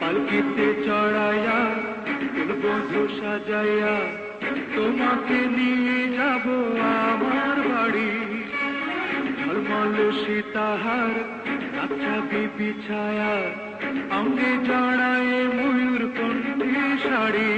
পালকিতে চড়াইয়া বধু সাজাইয়া, তোমাকে নিয়ে যাব আমার বাড়ি। ঝলমল সীতাহার আচ্ছা বিপি ছায়া, অঙ্গে জড়ায় ময়ূর কণ্ঠে শাড়ি।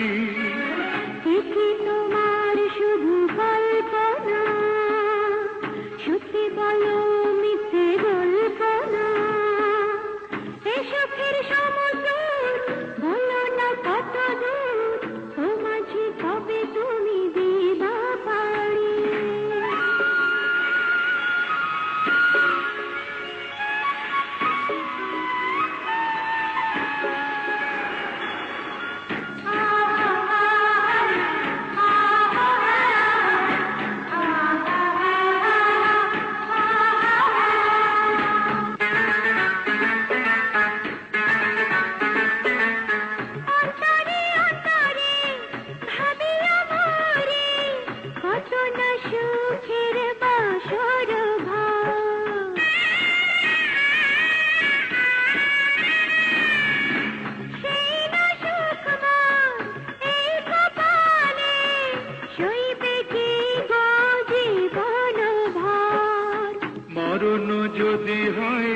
মরণ যদি হয়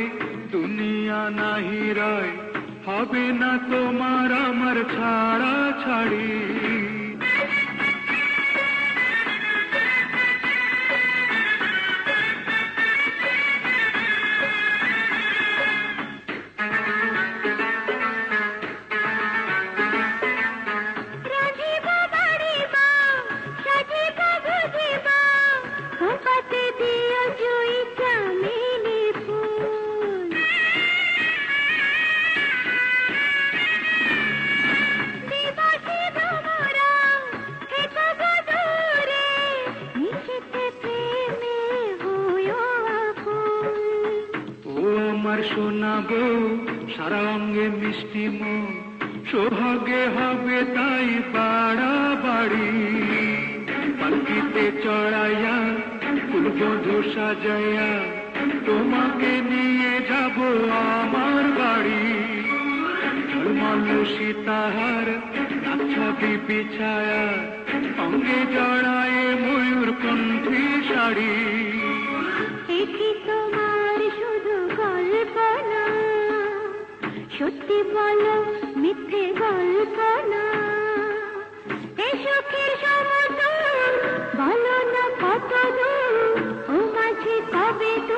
দুনিয়া নাহি রয় হবে না তোমার আমার ছাড়া ছাড়ি। আমার শোনাবো সারা অঙ্গে মিষ্টি মো সোহাগে হবে তাই বাড়া বাড়ি। পালকিতে চড়াইয়া ফুলবধু সাজাইয়া, তোমাকে নিয়ে যাব আমার বাড়ি। ঝলমল সীতাহার ছবি বিবি ছায়া অঙ্গে জড়ায় ময়ূর কণ্ঠী শাড়ি। সত্যি বলো, মিথ্যে গল্প না। সুখের সমতল বলো না কত দূর ও মাঝে তবে তো